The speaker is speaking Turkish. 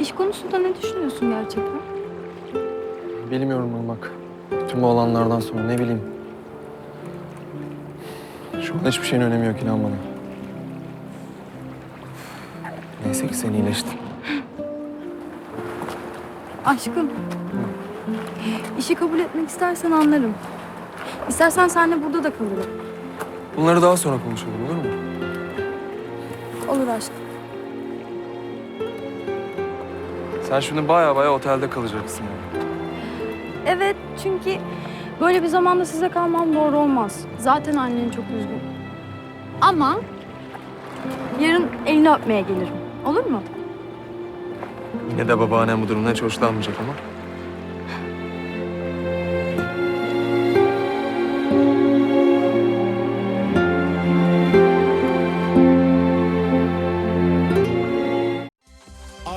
İş konusunda ne düşünüyorsun gerçekten? Bilmiyorum Irmak. Tüm bu olanlardan sonra ne bileyim. Şu an hiçbir şeyin önemi yok inan bana. Neyse ki sen iyileştin. Aşkım. İşi kabul etmek istersen anlarım. İstersen seninle burada da kalırım. Bunları daha sonra konuşalım olur mu? Olur aşkım. Sen şimdi baya baya otelde kalacaksın yani. Evet çünkü böyle bir zamanda size kalmam doğru olmaz. Zaten annen çok üzgün. Ama yarın elini öpmeye gelirim. Olur mu? Yine de babaannem bu durumdan hiç hoşlanmayacak ama.